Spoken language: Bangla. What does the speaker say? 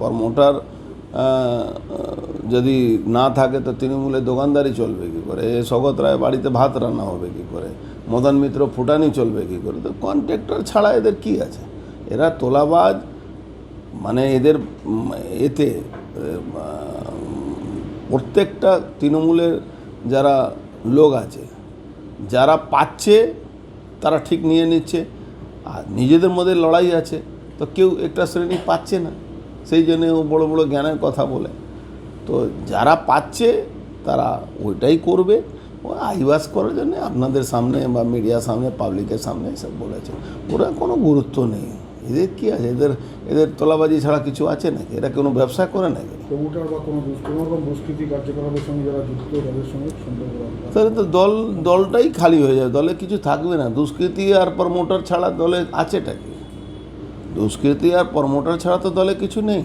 প্রমোটার যদি না থাকে তো তৃণমূলের দোকানদারি চলবে কী করে? এ স্বগত রায় বাড়িতে ভাত রান্না হবে কী করে? মদন মিত্র ফুটানি চলবে কী করে? তো কন্ট্রাক্টর ছাড়া এদের কি আছে? এরা তোলাবাজ মানে এদের এতে প্রত্যেকটা তৃণমূলের যারা লোক আছে, যারা পাচ্ছে, তারা ঠিক নিয়ে নিচ্ছে। আর নিজেদের মধ্যে লড়াই আছে, তো কেউ একটা শ্রেণি পাচ্ছে না। সেই জন্য ও বড় বড় জ্ঞানের কথা বলে। তো যারা পাচ্ছে তারা ওইটাই করবে। ও আইবাস করার জন্য আপনাদের সামনে বা মিডিয়ার সামনে পাবলিকের সামনে এসব বলেছে। ওরা কোনো গুরুত্ব নেই। এদের কি আছে? এদের এদের তোলাবাজি ছাড়া কিছু আছে নাকি? এরা কোনো ব্যবসা করে নাকি? তাহলে তো দল দলটাই খালি হয়ে যাবে। দলে কিছু থাকবে না। দুষ্কৃতি আর প্রমোটার ছাড়া দলে আছেটা কি? দুষ্কৃতি আর প্রমোটার ছাড়া তো দলে কিছু নেই।